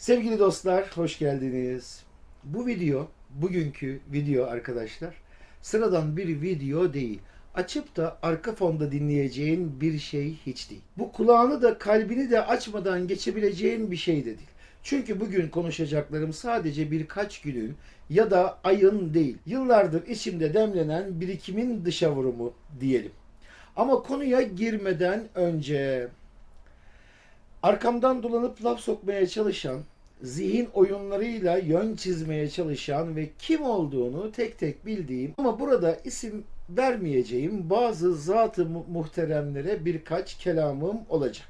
Sevgili dostlar, hoş geldiniz. Bu video, bugünkü video arkadaşlar, sıradan bir video değil. Açıp da arka fonda dinleyeceğin bir şey hiç değil. Bu kulağını da kalbini de açmadan geçebileceğin bir şey de değil. Çünkü bugün konuşacaklarım sadece birkaç günün ya da ayın değil, yıllardır içimde demlenen birikimin dışa vurumu diyelim. Ama konuya girmeden önce arkamdan dolanıp laf sokmaya çalışan, zihin oyunlarıyla yön çizmeye çalışan ve kim olduğunu tek tek bildiğim ama burada isim vermeyeceğim bazı zat-ı mu- muhteremlere birkaç kelamım olacak.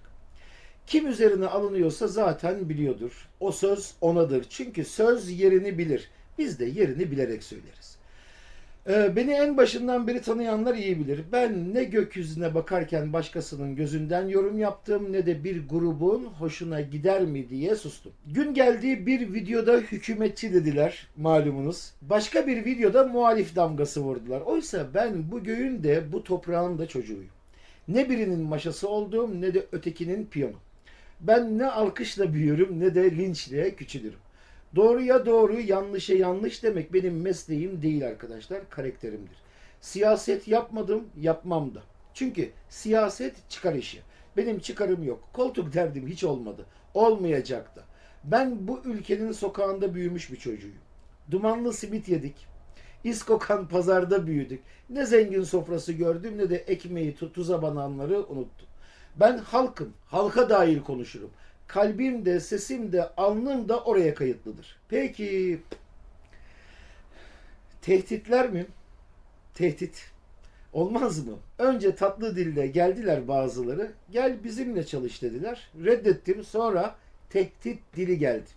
Kim üzerine alınıyorsa zaten biliyordur. O söz onadır. Çünkü söz yerini bilir. Biz de yerini bilerek söyleriz. Ee, Beni en başından beri tanıyanlar iyi bilir. Ben ne gökyüzüne bakarken başkasının gözünden yorum yaptım ne de bir grubun hoşuna gider mi diye sustum. Gün geldi bir videoda hükümetçi dediler malumunuz. Başka bir videoda muhalif damgası vurdular. Oysa ben bu göğün de bu toprağın da çocuğuyum. Ne birinin maşası olduğum ne de ötekinin piyonu. Ben ne alkışla büyürüm ne de linçle küçülürüm. Doğruya doğru, yanlışa yanlış demek benim mesleğim değil arkadaşlar, karakterimdir. Siyaset yapmadım, yapmam da. Çünkü siyaset çıkar işi. Benim çıkarım yok. Koltuk derdim hiç olmadı. Olmayacak da. Ben bu ülkenin sokağında büyümüş bir çocuğuyum. Dumanlı simit yedik. İskokan pazarda büyüdük. Ne zengin sofrası gördüm ne de ekmeği tu- tuza bananları unuttum. Ben halkım, halka dair konuşurum. Kalbim de, sesim de, alnım da oraya kayıtlıdır. Peki, tehditler mi? Tehdit. Olmaz mı? Önce tatlı dille geldiler bazıları. Gel bizimle çalış dediler. Reddettim. Sonra tehdit dili geldi.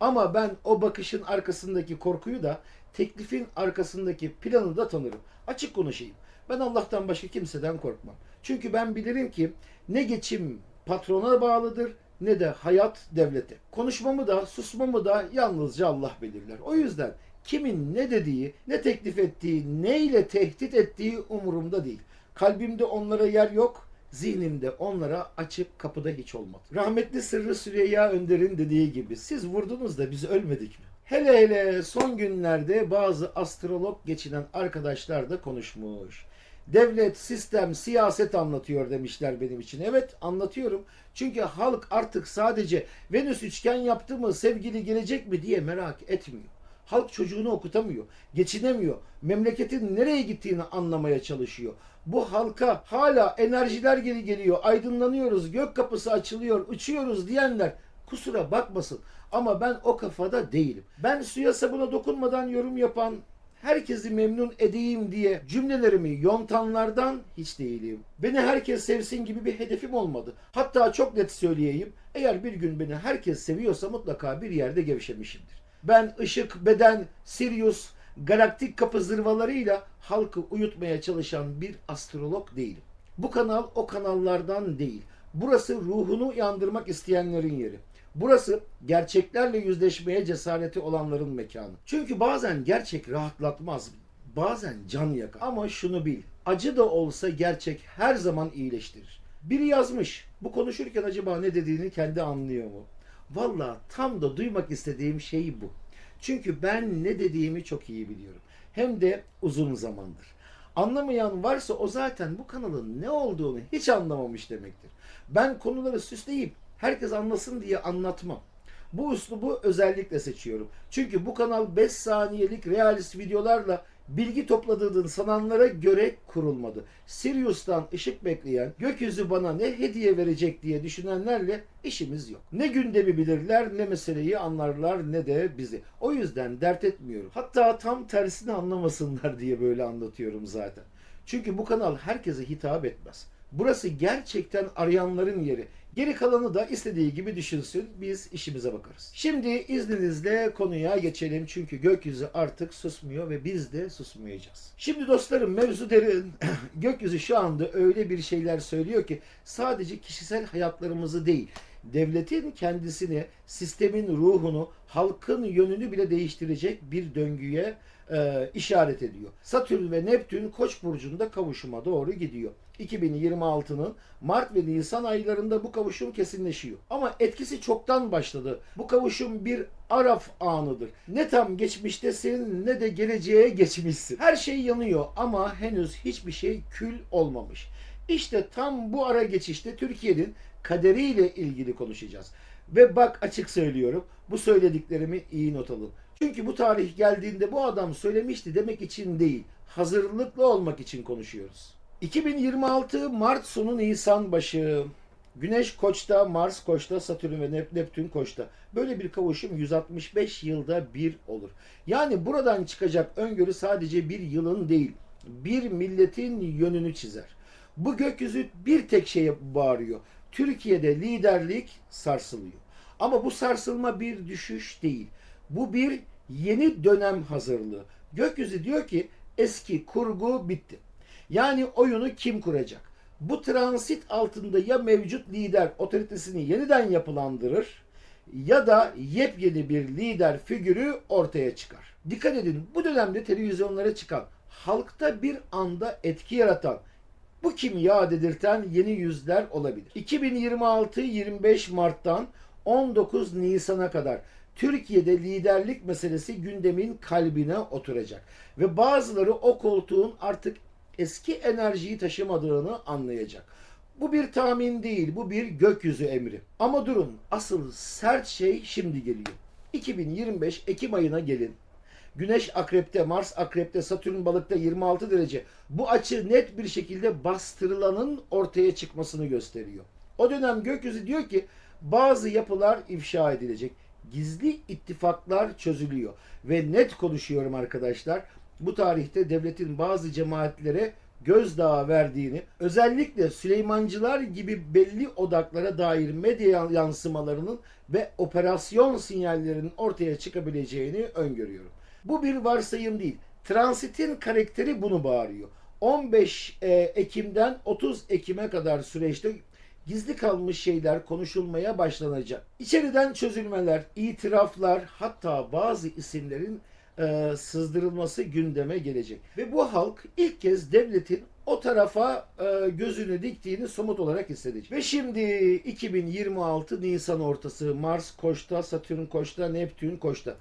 Ama ben o bakışın arkasındaki korkuyu da teklifin arkasındaki planı da tanırım. Açık konuşayım. Ben Allah'tan başka kimseden korkmam. Çünkü ben bilirim ki ne geçim patrona bağlıdır ne de hayat devlete. Konuşmamı da susmamı da yalnızca Allah belirler. O yüzden kimin ne dediği, ne teklif ettiği, ne ile tehdit ettiği umurumda değil. Kalbimde onlara yer yok, zihnimde onlara açık kapıda hiç olmadı. Rahmetli Sırrı Süreyya Önder'in dediği gibi siz vurdunuz da biz ölmedik mi? Hele hele son günlerde bazı astrolog geçinen arkadaşlar da konuşmuş. Devlet, sistem, siyaset anlatıyor demişler benim için. Evet anlatıyorum. Çünkü halk artık sadece Venüs üçgen yaptı mı sevgili gelecek mi diye merak etmiyor. Halk çocuğunu okutamıyor, geçinemiyor, memleketin nereye gittiğini anlamaya çalışıyor. Bu halka hala enerjiler geri geliyor, aydınlanıyoruz, gök kapısı açılıyor, uçuyoruz diyenler kusura bakmasın. Ama ben o kafada değilim. Ben suya sabuna dokunmadan yorum yapan, herkesi memnun edeyim diye cümlelerimi yontanlardan hiç değilim. Beni herkes sevsin gibi bir hedefim olmadı. Hatta çok net söyleyeyim. Eğer bir gün beni herkes seviyorsa mutlaka bir yerde gevşemişimdir. Ben ışık, beden, Sirius, galaktik kapı zırvalarıyla halkı uyutmaya çalışan bir astrolog değilim. Bu kanal o kanallardan değil. Burası ruhunu uyandırmak isteyenlerin yeri. Burası gerçeklerle yüzleşmeye cesareti olanların mekanı. Çünkü bazen gerçek rahatlatmaz, bazen can yakar. Ama şunu bil, acı da olsa gerçek her zaman iyileştirir. Biri yazmış, bu konuşurken acaba ne dediğini kendi anlıyor mu? Valla tam da duymak istediğim şey bu. Çünkü ben ne dediğimi çok iyi biliyorum. Hem de uzun zamandır. Anlamayan varsa o zaten bu kanalın ne olduğunu hiç anlamamış demektir. Ben konuları süsleyip herkes anlasın diye anlatmam. Bu üslubu özellikle seçiyorum. Çünkü bu kanal 5 saniyelik realist videolarla bilgi topladığını sananlara göre kurulmadı. Sirius'tan ışık bekleyen, gökyüzü bana ne hediye verecek diye düşünenlerle işimiz yok. Ne gündemi bilirler, ne meseleyi anlarlar, ne de bizi. O yüzden dert etmiyorum. Hatta tam tersini anlamasınlar diye böyle anlatıyorum zaten. Çünkü bu kanal herkese hitap etmez. Burası gerçekten arayanların yeri. Geri kalanı da istediği gibi düşünsün. Biz işimize bakarız. Şimdi izninizle konuya geçelim. Çünkü gökyüzü artık susmuyor ve biz de susmayacağız. Şimdi dostlarım mevzu derin. gökyüzü şu anda öyle bir şeyler söylüyor ki sadece kişisel hayatlarımızı değil, devletin kendisini, sistemin ruhunu, halkın yönünü bile değiştirecek bir döngüye e, işaret ediyor. Satürn ve Neptün Koç burcunda kavuşuma doğru gidiyor. 2026'nın Mart ve Nisan aylarında bu kavuşum kesinleşiyor. Ama etkisi çoktan başladı. Bu kavuşum bir araf anıdır. Ne tam geçmiştesin ne de geleceğe geçmişsin. Her şey yanıyor ama henüz hiçbir şey kül olmamış. İşte tam bu ara geçişte Türkiye'nin kaderiyle ilgili konuşacağız. Ve bak açık söylüyorum bu söylediklerimi iyi not alın. Çünkü bu tarih geldiğinde bu adam söylemişti demek için değil, hazırlıklı olmak için konuşuyoruz. 2026 Mart sonu Nisan başı. Güneş Koç'ta, Mars Koç'ta, Satürn ve Nep- Neptün Koç'ta. Böyle bir kavuşum 165 yılda bir olur. Yani buradan çıkacak öngörü sadece bir yılın değil, bir milletin yönünü çizer. Bu gökyüzü bir tek şeye bağırıyor. Türkiye'de liderlik sarsılıyor. Ama bu sarsılma bir düşüş değil. Bu bir yeni dönem hazırlığı. Gökyüzü diyor ki eski kurgu bitti. Yani oyunu kim kuracak? Bu transit altında ya mevcut lider otoritesini yeniden yapılandırır ya da yepyeni bir lider figürü ortaya çıkar. Dikkat edin bu dönemde televizyonlara çıkan, halkta bir anda etki yaratan, bu kim ya dedirten yeni yüzler olabilir. 2026-25 Mart'tan 19 Nisan'a kadar Türkiye'de liderlik meselesi gündemin kalbine oturacak. Ve bazıları o koltuğun artık eski enerjiyi taşımadığını anlayacak. Bu bir tahmin değil, bu bir gökyüzü emri. Ama durun, asıl sert şey şimdi geliyor. 2025 Ekim ayına gelin. Güneş akrepte, Mars akrepte, Satürn balıkta 26 derece. Bu açı net bir şekilde bastırılanın ortaya çıkmasını gösteriyor. O dönem gökyüzü diyor ki bazı yapılar ifşa edilecek. Gizli ittifaklar çözülüyor. Ve net konuşuyorum arkadaşlar. Bu tarihte devletin bazı cemaatlere gözdağı verdiğini, özellikle Süleymancılar gibi belli odaklara dair medya yansımalarının ve operasyon sinyallerinin ortaya çıkabileceğini öngörüyorum. Bu bir varsayım değil. Transitin karakteri bunu bağırıyor. 15 e, Ekim'den 30 Ekim'e kadar süreçte gizli kalmış şeyler konuşulmaya başlanacak. İçeriden çözülmeler, itiraflar, hatta bazı isimlerin e, sızdırılması gündeme gelecek. Ve bu halk ilk kez devletin o tarafa e, gözünü diktiğini somut olarak hissedecek. Ve şimdi 2026 Nisan ortası Mars Koç'ta, Satürn Koç'ta, Neptün Koç'ta.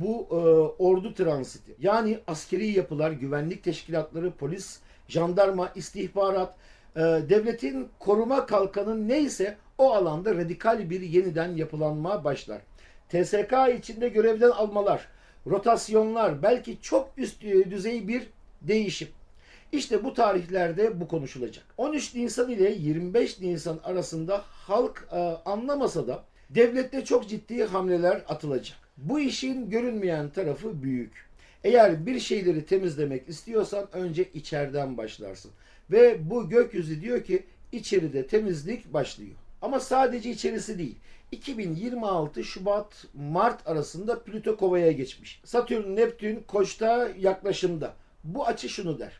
Bu e, ordu transiti. Yani askeri yapılar, güvenlik teşkilatları, polis, jandarma, istihbarat, e, devletin koruma kalkanı neyse o alanda radikal bir yeniden yapılanma başlar. TSK içinde görevden almalar, rotasyonlar, belki çok üst düzey bir değişim. İşte bu tarihlerde bu konuşulacak. 13 Nisan ile 25 Nisan arasında halk e, anlamasa da devlette çok ciddi hamleler atılacak. Bu işin görünmeyen tarafı büyük. Eğer bir şeyleri temizlemek istiyorsan önce içeriden başlarsın. Ve bu gökyüzü diyor ki içeride temizlik başlıyor. Ama sadece içerisi değil. 2026 Şubat Mart arasında Plüto Kova'ya geçmiş. Satürn Neptün Koç'ta yaklaşımda. Bu açı şunu der.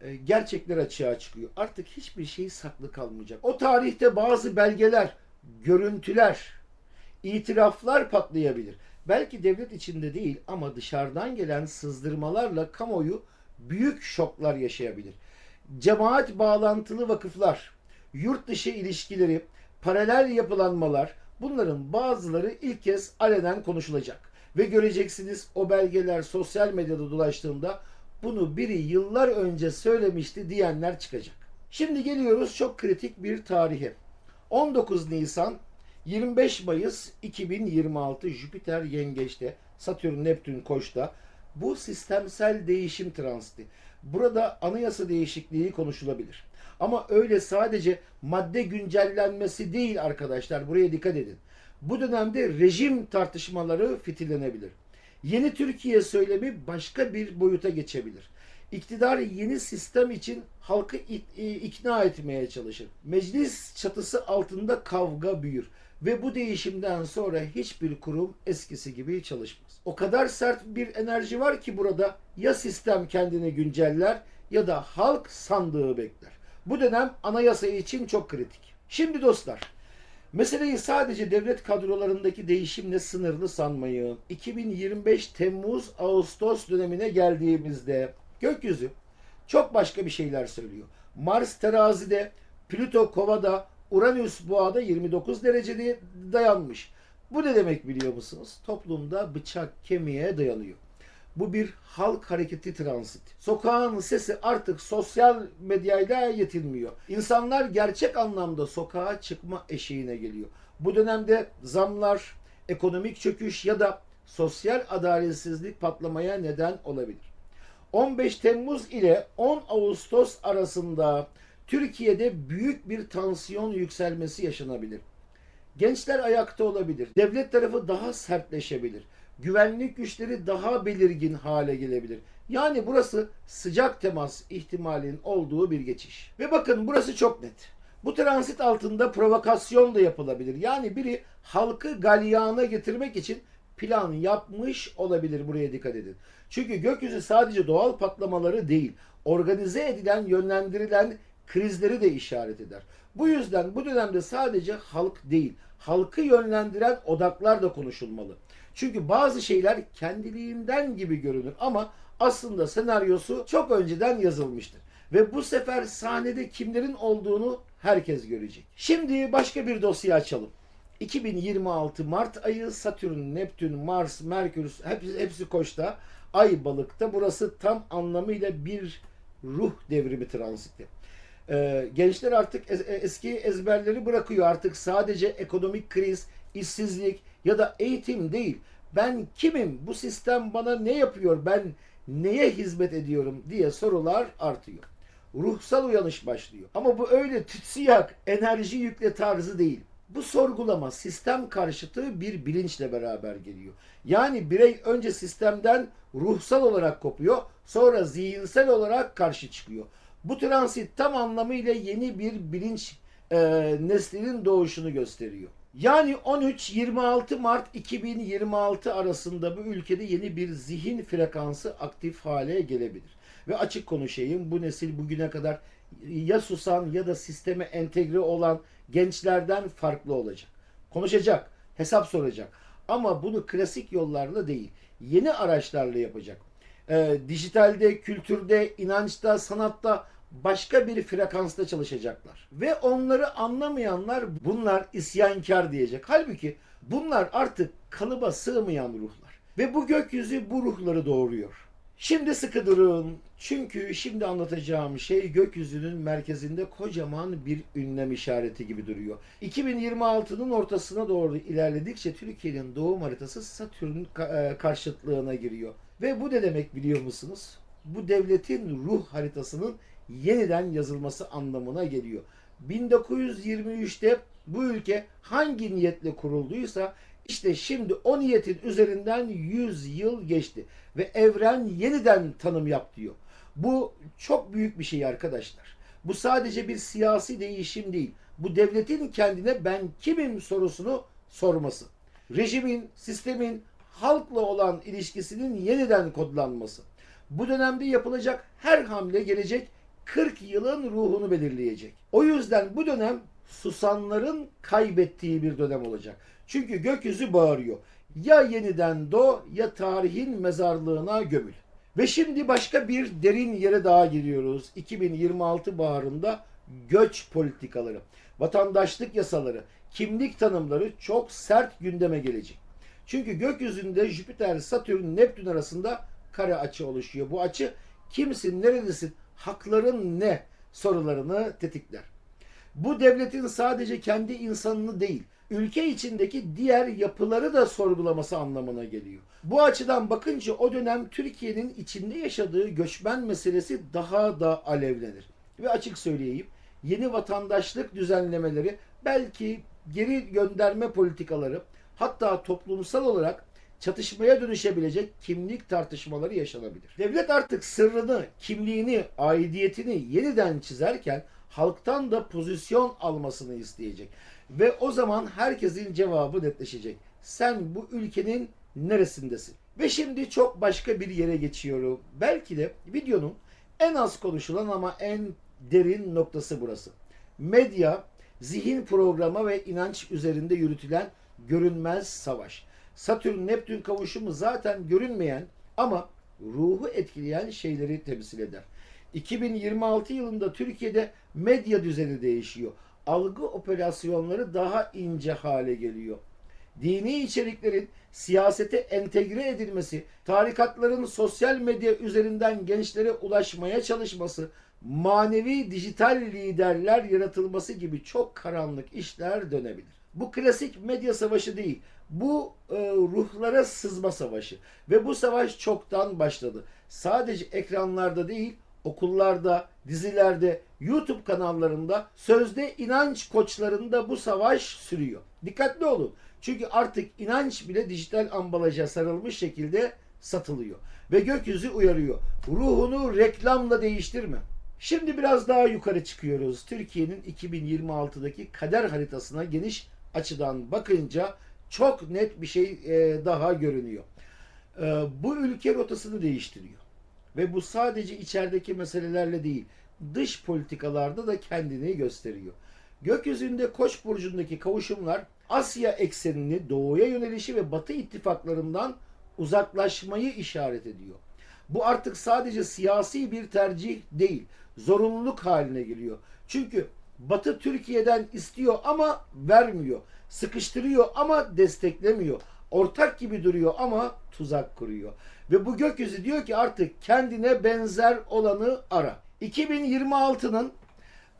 E, Gerçekler açığa çıkıyor. Artık hiçbir şey saklı kalmayacak. O tarihte bazı belgeler, görüntüler, itiraflar patlayabilir. Belki devlet içinde değil ama dışarıdan gelen sızdırmalarla kamuoyu büyük şoklar yaşayabilir. Cemaat bağlantılı vakıflar, yurt dışı ilişkileri, paralel yapılanmalar bunların bazıları ilk kez alenen konuşulacak. Ve göreceksiniz o belgeler sosyal medyada dolaştığında bunu biri yıllar önce söylemişti diyenler çıkacak. Şimdi geliyoruz çok kritik bir tarihe. 19 Nisan 25 Mayıs 2026 Jüpiter Yengeç'te, Satürn Neptün Koç'ta bu sistemsel değişim transiti. Burada anayasa değişikliği konuşulabilir. Ama öyle sadece madde güncellenmesi değil arkadaşlar. Buraya dikkat edin. Bu dönemde rejim tartışmaları fitillenebilir. Yeni Türkiye söylemi başka bir boyuta geçebilir. İktidar yeni sistem için halkı ikna etmeye çalışır. Meclis çatısı altında kavga büyür ve bu değişimden sonra hiçbir kurum eskisi gibi çalışmaz. O kadar sert bir enerji var ki burada ya sistem kendini günceller ya da halk sandığı bekler. Bu dönem anayasa için çok kritik. Şimdi dostlar, Meseleyi sadece devlet kadrolarındaki değişimle sınırlı sanmayın. 2025 Temmuz-Ağustos dönemine geldiğimizde gökyüzü çok başka bir şeyler söylüyor. Mars terazide, Plüto kovada, Uranüs boğada 29 derecede dayanmış. Bu ne demek biliyor musunuz? Toplumda bıçak kemiğe dayanıyor. Bu bir halk hareketi transit. Sokağın sesi artık sosyal medyayla yetinmiyor. İnsanlar gerçek anlamda sokağa çıkma eşiğine geliyor. Bu dönemde zamlar, ekonomik çöküş ya da sosyal adaletsizlik patlamaya neden olabilir. 15 Temmuz ile 10 Ağustos arasında Türkiye'de büyük bir tansiyon yükselmesi yaşanabilir. Gençler ayakta olabilir. Devlet tarafı daha sertleşebilir. Güvenlik güçleri daha belirgin hale gelebilir. Yani burası sıcak temas ihtimalinin olduğu bir geçiş. Ve bakın burası çok net. Bu transit altında provokasyon da yapılabilir. Yani biri halkı galyana getirmek için plan yapmış olabilir buraya dikkat edin. Çünkü gökyüzü sadece doğal patlamaları değil, organize edilen, yönlendirilen krizleri de işaret eder. Bu yüzden bu dönemde sadece halk değil, halkı yönlendiren odaklar da konuşulmalı. Çünkü bazı şeyler kendiliğinden gibi görünür ama aslında senaryosu çok önceden yazılmıştır. Ve bu sefer sahnede kimlerin olduğunu herkes görecek. Şimdi başka bir dosya açalım. 2026 Mart ayı Satürn, Neptün, Mars, Merkür hepsi, hepsi koçta. Ay balıkta. Burası tam anlamıyla bir ruh devrimi transiti. Ee, gençler artık es- eski ezberleri bırakıyor. Artık sadece ekonomik kriz, işsizlik ya da eğitim değil. Ben kimim? Bu sistem bana ne yapıyor? Ben neye hizmet ediyorum diye sorular artıyor. Ruhsal uyanış başlıyor. Ama bu öyle tütsüyak, enerji yükle tarzı değil. Bu sorgulama sistem karşıtı bir bilinçle beraber geliyor. Yani birey önce sistemden ruhsal olarak kopuyor, sonra zihinsel olarak karşı çıkıyor. Bu transit tam anlamıyla yeni bir bilinç e, neslinin doğuşunu gösteriyor. Yani 13-26 Mart 2026 arasında bu ülkede yeni bir zihin frekansı aktif hale gelebilir. Ve açık konuşayım bu nesil bugüne kadar ya susan ya da sisteme entegre olan gençlerden farklı olacak. Konuşacak, hesap soracak. Ama bunu klasik yollarla değil, yeni araçlarla yapacak. Ee, dijitalde, kültürde, inançta, sanatta başka bir frekansta çalışacaklar. Ve onları anlamayanlar bunlar isyankar diyecek. Halbuki bunlar artık kalıba sığmayan ruhlar. Ve bu gökyüzü bu ruhları doğuruyor. Şimdi sıkı durun. Çünkü şimdi anlatacağım şey gökyüzünün merkezinde kocaman bir ünlem işareti gibi duruyor. 2026'nın ortasına doğru ilerledikçe Türkiye'nin doğum haritası Satürn e, karşıtlığına giriyor. Ve bu ne demek biliyor musunuz? Bu devletin ruh haritasının yeniden yazılması anlamına geliyor. 1923'te bu ülke hangi niyetle kurulduysa işte şimdi o niyetin üzerinden 100 yıl geçti ve evren yeniden tanım yap diyor. Bu çok büyük bir şey arkadaşlar. Bu sadece bir siyasi değişim değil. Bu devletin kendine ben kimim sorusunu sorması. Rejimin, sistemin halkla olan ilişkisinin yeniden kodlanması. Bu dönemde yapılacak her hamle gelecek 40 yılın ruhunu belirleyecek. O yüzden bu dönem susanların kaybettiği bir dönem olacak. Çünkü gökyüzü bağırıyor. Ya yeniden doğ ya tarihin mezarlığına gömül. Ve şimdi başka bir derin yere daha giriyoruz. 2026 baharında göç politikaları, vatandaşlık yasaları, kimlik tanımları çok sert gündeme gelecek. Çünkü gökyüzünde Jüpiter, Satürn, Neptün arasında kare açı oluşuyor. Bu açı kimsin, nerelisin, hakların ne sorularını tetikler. Bu devletin sadece kendi insanını değil, ülke içindeki diğer yapıları da sorgulaması anlamına geliyor. Bu açıdan bakınca o dönem Türkiye'nin içinde yaşadığı göçmen meselesi daha da alevlenir. Ve açık söyleyeyim, yeni vatandaşlık düzenlemeleri, belki geri gönderme politikaları, hatta toplumsal olarak çatışmaya dönüşebilecek kimlik tartışmaları yaşanabilir. Devlet artık sırrını, kimliğini, aidiyetini yeniden çizerken halktan da pozisyon almasını isteyecek. Ve o zaman herkesin cevabı netleşecek. Sen bu ülkenin neresindesin? Ve şimdi çok başka bir yere geçiyorum. Belki de videonun en az konuşulan ama en derin noktası burası. Medya Zihin programa ve inanç üzerinde yürütülen görünmez savaş. Satürn Neptün kavuşumu zaten görünmeyen ama ruhu etkileyen şeyleri temsil eder. 2026 yılında Türkiye'de medya düzeni değişiyor. Algı operasyonları daha ince hale geliyor. Dini içeriklerin siyasete entegre edilmesi, tarikatların sosyal medya üzerinden gençlere ulaşmaya çalışması, manevi dijital liderler yaratılması gibi çok karanlık işler dönebilir. Bu klasik medya savaşı değil. Bu e, ruhlara sızma savaşı ve bu savaş çoktan başladı. Sadece ekranlarda değil, okullarda, dizilerde, YouTube kanallarında, sözde inanç koçlarında bu savaş sürüyor. Dikkatli olun. Çünkü artık inanç bile dijital ambalaja sarılmış şekilde satılıyor. Ve gökyüzü uyarıyor. Ruhunu reklamla değiştirme. Şimdi biraz daha yukarı çıkıyoruz. Türkiye'nin 2026'daki kader haritasına geniş açıdan bakınca çok net bir şey e, daha görünüyor. E, bu ülke rotasını değiştiriyor. Ve bu sadece içerideki meselelerle değil, dış politikalarda da kendini gösteriyor. Gökyüzünde Koç burcundaki kavuşumlar Asya eksenini doğuya yönelişi ve Batı ittifaklarından uzaklaşmayı işaret ediyor. Bu artık sadece siyasi bir tercih değil, zorunluluk haline geliyor. Çünkü Batı Türkiye'den istiyor ama vermiyor. Sıkıştırıyor ama desteklemiyor. Ortak gibi duruyor ama tuzak kuruyor. Ve bu gökyüzü diyor ki artık kendine benzer olanı ara. 2026'nın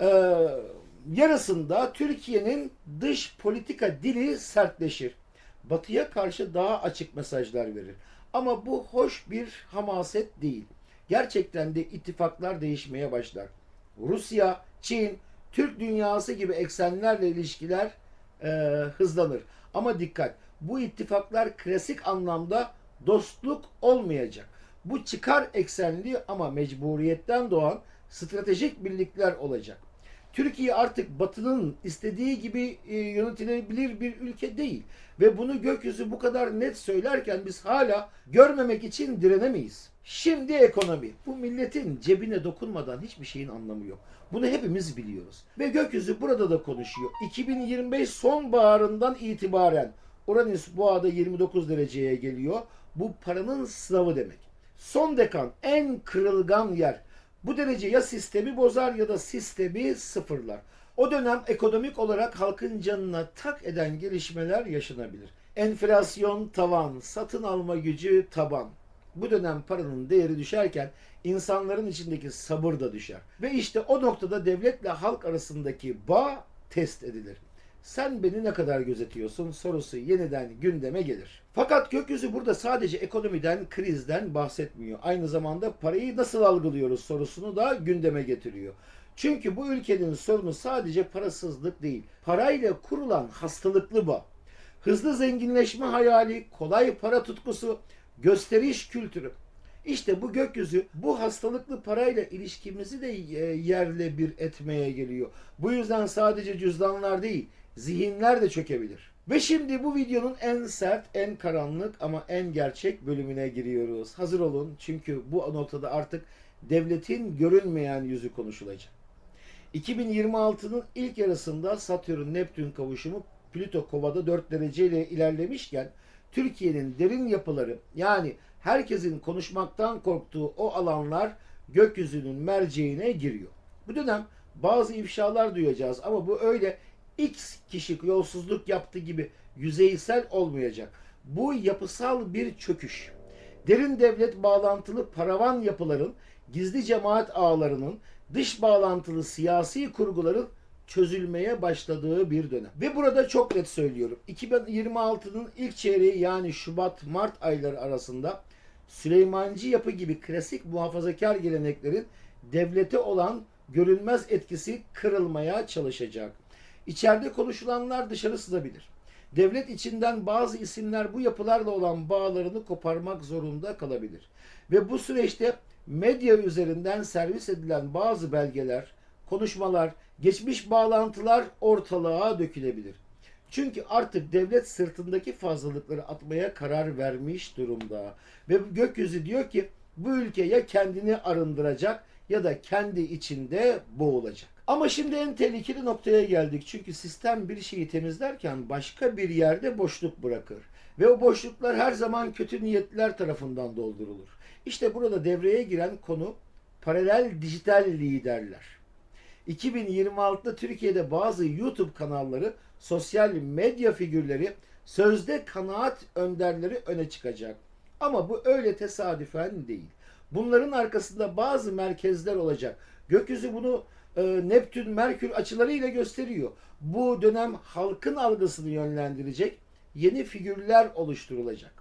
e, yarısında Türkiye'nin dış politika dili sertleşir. Batıya karşı daha açık mesajlar verir. Ama bu hoş bir hamaset değil. Gerçekten de ittifaklar değişmeye başlar. Rusya, Çin, Türk dünyası gibi eksenlerle ilişkiler e, hızlanır. Ama dikkat, bu ittifaklar klasik anlamda dostluk olmayacak. Bu çıkar eksenli ama mecburiyetten doğan stratejik birlikler olacak. Türkiye artık Batı'nın istediği gibi e, yönetilebilir bir ülke değil. Ve bunu gökyüzü bu kadar net söylerken biz hala görmemek için direnemeyiz. Şimdi ekonomi. Bu milletin cebine dokunmadan hiçbir şeyin anlamı yok. Bunu hepimiz biliyoruz. Ve gökyüzü burada da konuşuyor. 2025 sonbaharından itibaren Uranüs boğada 29 dereceye geliyor. Bu paranın sınavı demek. Son dekan en kırılgan yer. Bu derece ya sistemi bozar ya da sistemi sıfırlar. O dönem ekonomik olarak halkın canına tak eden gelişmeler yaşanabilir. Enflasyon tavan, satın alma gücü taban. Bu dönem paranın değeri düşerken insanların içindeki sabır da düşer. Ve işte o noktada devletle halk arasındaki bağ test edilir. Sen beni ne kadar gözetiyorsun sorusu yeniden gündeme gelir. Fakat gökyüzü burada sadece ekonomiden, krizden bahsetmiyor. Aynı zamanda parayı nasıl algılıyoruz sorusunu da gündeme getiriyor. Çünkü bu ülkenin sorunu sadece parasızlık değil. Parayla kurulan hastalıklı bağ. Hızlı zenginleşme hayali, kolay para tutkusu, gösteriş kültürü. İşte bu gökyüzü bu hastalıklı parayla ilişkimizi de e, yerle bir etmeye geliyor. Bu yüzden sadece cüzdanlar değil, zihinler de çökebilir. Ve şimdi bu videonun en sert, en karanlık ama en gerçek bölümüne giriyoruz. Hazır olun çünkü bu noktada artık devletin görünmeyen yüzü konuşulacak. 2026'nın ilk yarısında Satürn-Neptün kavuşumu Plüto Kova'da 4 dereceyle ilerlemişken Türkiye'nin derin yapıları yani herkesin konuşmaktan korktuğu o alanlar gökyüzünün merceğine giriyor. Bu dönem bazı ifşalar duyacağız ama bu öyle X kişi yolsuzluk yaptı gibi yüzeysel olmayacak. Bu yapısal bir çöküş. Derin devlet bağlantılı paravan yapıların, gizli cemaat ağlarının, dış bağlantılı siyasi kurguların çözülmeye başladığı bir dönem. Ve burada çok net söylüyorum. 2026'nın ilk çeyreği yani Şubat-Mart ayları arasında Süleymancı yapı gibi klasik muhafazakar geleneklerin devlete olan görünmez etkisi kırılmaya çalışacak. İçeride konuşulanlar dışarı sızabilir. Devlet içinden bazı isimler bu yapılarla olan bağlarını koparmak zorunda kalabilir. Ve bu süreçte medya üzerinden servis edilen bazı belgeler, konuşmalar, geçmiş bağlantılar ortalığa dökülebilir. Çünkü artık devlet sırtındaki fazlalıkları atmaya karar vermiş durumda. Ve gökyüzü diyor ki bu ülke ya kendini arındıracak ya da kendi içinde boğulacak. Ama şimdi en tehlikeli noktaya geldik. Çünkü sistem bir şeyi temizlerken başka bir yerde boşluk bırakır. Ve o boşluklar her zaman kötü niyetliler tarafından doldurulur. İşte burada devreye giren konu paralel dijital liderler. 2026'da Türkiye'de bazı YouTube kanalları, sosyal medya figürleri, sözde kanaat önderleri öne çıkacak. Ama bu öyle tesadüfen değil. Bunların arkasında bazı merkezler olacak. Gökyüzü bunu e, Neptün, Merkür açılarıyla gösteriyor. Bu dönem halkın algısını yönlendirecek yeni figürler oluşturulacak.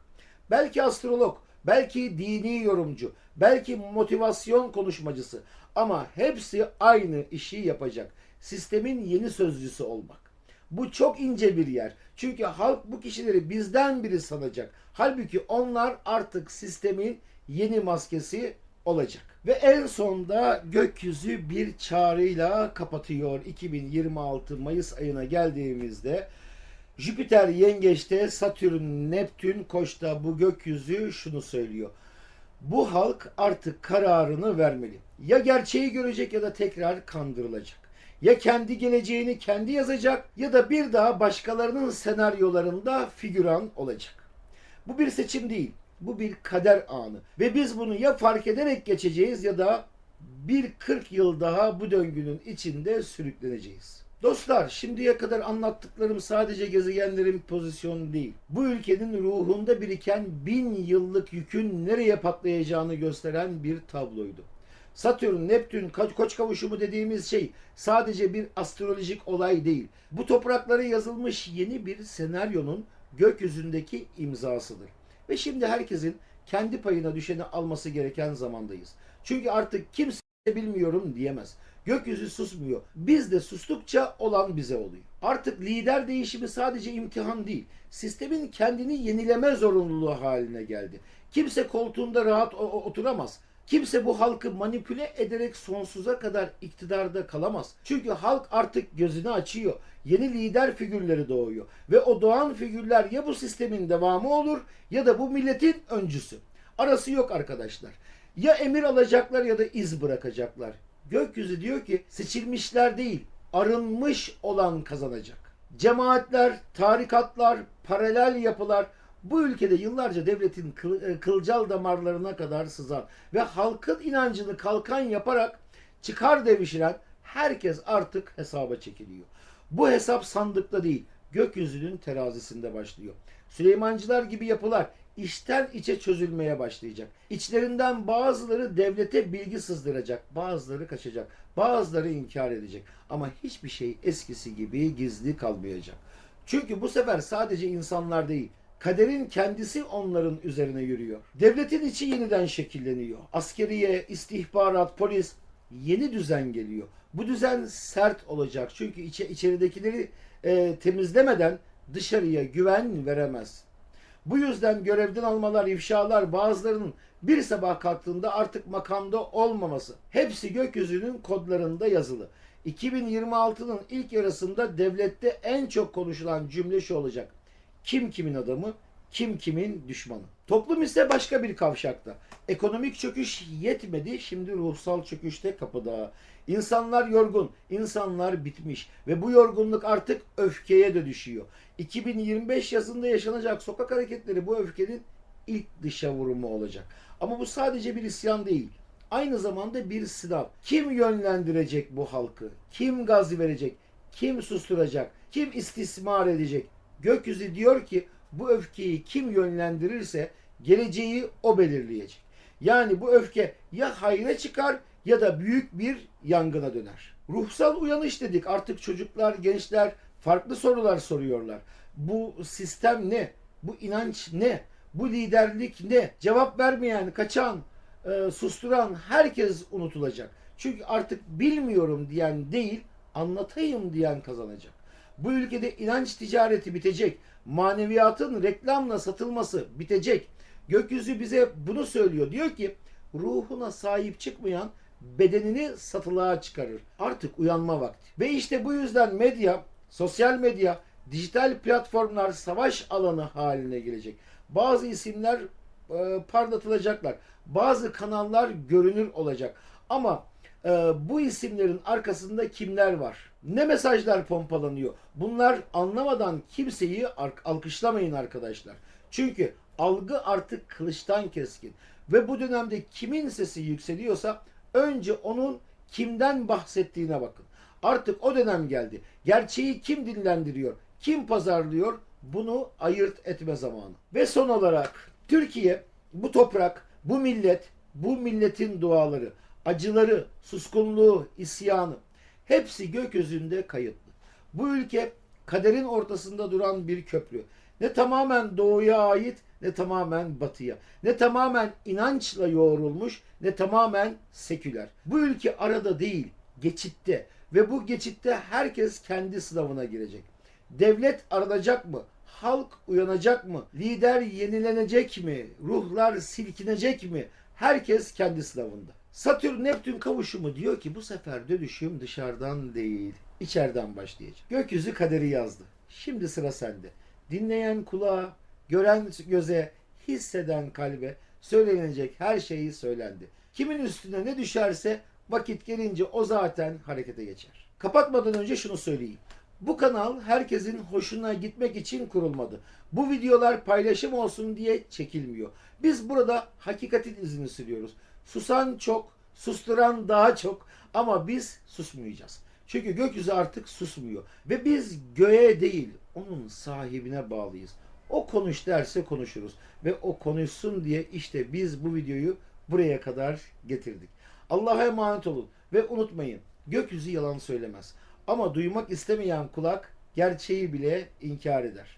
Belki astrolog, belki dini yorumcu, belki motivasyon konuşmacısı ama hepsi aynı işi yapacak. Sistemin yeni sözcüsü olmak. Bu çok ince bir yer. Çünkü halk bu kişileri bizden biri sanacak. Halbuki onlar artık sistemin yeni maskesi olacak. Ve en sonda gökyüzü bir çağrıyla kapatıyor. 2026 Mayıs ayına geldiğimizde Jüpiter yengeçte, Satürn, Neptün koçta bu gökyüzü şunu söylüyor. Bu halk artık kararını vermeli. Ya gerçeği görecek ya da tekrar kandırılacak. Ya kendi geleceğini kendi yazacak ya da bir daha başkalarının senaryolarında figüran olacak. Bu bir seçim değil. Bu bir kader anı. Ve biz bunu ya fark ederek geçeceğiz ya da bir 40 yıl daha bu döngünün içinde sürükleneceğiz. Dostlar şimdiye kadar anlattıklarım sadece gezegenlerin pozisyonu değil. Bu ülkenin ruhunda biriken bin yıllık yükün nereye patlayacağını gösteren bir tabloydu. Satürn, Neptün, Ko- Koç kavuşumu dediğimiz şey sadece bir astrolojik olay değil. Bu topraklara yazılmış yeni bir senaryonun gökyüzündeki imzasıdır. Ve şimdi herkesin kendi payına düşeni alması gereken zamandayız. Çünkü artık kimse bilmiyorum diyemez. Gökyüzü susmuyor. Biz de sustukça olan bize oluyor. Artık lider değişimi sadece imtihan değil. Sistemin kendini yenileme zorunluluğu haline geldi. Kimse koltuğunda rahat oturamaz. Kimse bu halkı manipüle ederek sonsuza kadar iktidarda kalamaz. Çünkü halk artık gözünü açıyor. Yeni lider figürleri doğuyor. Ve o doğan figürler ya bu sistemin devamı olur ya da bu milletin öncüsü. Arası yok arkadaşlar. Ya emir alacaklar ya da iz bırakacaklar. Gökyüzü diyor ki seçilmişler değil, arınmış olan kazanacak. Cemaatler, tarikatlar, paralel yapılar bu ülkede yıllarca devletin e, kılcal damarlarına kadar sızan ve halkın inancını kalkan yaparak çıkar devişiren herkes artık hesaba çekiliyor. Bu hesap sandıkta değil, gökyüzünün terazisinde başlıyor. Süleymancılar gibi yapılar içten içe çözülmeye başlayacak. İçlerinden bazıları devlete bilgi sızdıracak, bazıları kaçacak, bazıları inkar edecek. Ama hiçbir şey eskisi gibi gizli kalmayacak. Çünkü bu sefer sadece insanlar değil, kaderin kendisi onların üzerine yürüyor. Devletin içi yeniden şekilleniyor. Askeriye, istihbarat, polis yeni düzen geliyor. Bu düzen sert olacak. Çünkü içe, içeridekileri e, temizlemeden dışarıya güven veremez. Bu yüzden görevden almalar, ifşalar, bazılarının bir sabah kalktığında artık makamda olmaması. Hepsi gökyüzünün kodlarında yazılı. 2026'nın ilk yarısında devlette en çok konuşulan cümle şu olacak. Kim kimin adamı, kim kimin düşmanı. Toplum ise başka bir kavşakta. Ekonomik çöküş yetmedi, şimdi ruhsal çöküşte kapıda. İnsanlar yorgun, insanlar bitmiş ve bu yorgunluk artık öfkeye dönüşüyor. 2025 yazında yaşanacak sokak hareketleri bu öfkenin ilk dışa vurumu olacak. Ama bu sadece bir isyan değil. Aynı zamanda bir sınav. Kim yönlendirecek bu halkı? Kim gaz verecek? Kim susturacak? Kim istismar edecek? Gökyüzü diyor ki bu öfkeyi kim yönlendirirse geleceği o belirleyecek. Yani bu öfke ya hayra çıkar ya da büyük bir yangına döner. Ruhsal uyanış dedik. Artık çocuklar, gençler farklı sorular soruyorlar. Bu sistem ne? Bu inanç ne? Bu liderlik ne? Cevap vermeyen, kaçan, e, susturan herkes unutulacak. Çünkü artık bilmiyorum diyen değil, anlatayım diyen kazanacak. Bu ülkede inanç ticareti bitecek. Maneviyatın reklamla satılması bitecek. Gökyüzü bize bunu söylüyor. Diyor ki ruhuna sahip çıkmayan bedenini satılığa çıkarır. Artık uyanma vakti. Ve işte bu yüzden medya, sosyal medya, dijital platformlar savaş alanı haline gelecek. Bazı isimler e, parlatılacaklar. Bazı kanallar görünür olacak. Ama Ee, bu isimlerin arkasında kimler var? Ne mesajlar pompalanıyor? Bunlar anlamadan kimseyi alkışlamayın arkadaşlar. Çünkü algı artık kılıçtan keskin. Ve bu dönemde kimin sesi yükseliyorsa önce onun kimden bahsettiğine bakın. Artık o dönem geldi. Gerçeği kim dillendiriyor? Kim pazarlıyor? Bunu ayırt etme zamanı. Ve son olarak Türkiye, bu toprak, bu millet, bu milletin duaları, acıları, suskunluğu, isyanı hepsi gökyüzünde kayıtlı. Bu ülke kaderin ortasında duran bir köprü. Ne tamamen doğuya ait ne tamamen batıya. Ne tamamen inançla yoğrulmuş ne tamamen seküler. Bu ülke arada değil, geçitte ve bu geçitte herkes kendi sınavına girecek. Devlet aranacak mı? Halk uyanacak mı? Lider yenilenecek mi? Ruhlar silkinecek mi? Herkes kendi sınavında. Satürn Neptün kavuşumu diyor ki bu sefer dönüşüm dışarıdan değil, içeriden başlayacak. Gökyüzü kaderi yazdı. Şimdi sıra sende. Dinleyen kulağa, gören göze, hisseden kalbe söylenecek her şeyi söylendi. Kimin üstüne ne düşerse vakit gelince o zaten harekete geçer. Kapatmadan önce şunu söyleyeyim. Bu kanal herkesin hoşuna gitmek için kurulmadı. Bu videolar paylaşım olsun diye çekilmiyor. Biz burada hakikatin izini sürüyoruz. Susan çok, susturan daha çok ama biz susmayacağız. Çünkü gökyüzü artık susmuyor. Ve biz göğe değil, onun sahibine bağlıyız. O konuş derse konuşuruz. Ve o konuşsun diye işte biz bu videoyu buraya kadar getirdik. Allah'a emanet olun. Ve unutmayın, gökyüzü yalan söylemez. Ama duymak istemeyen kulak gerçeği bile inkar eder.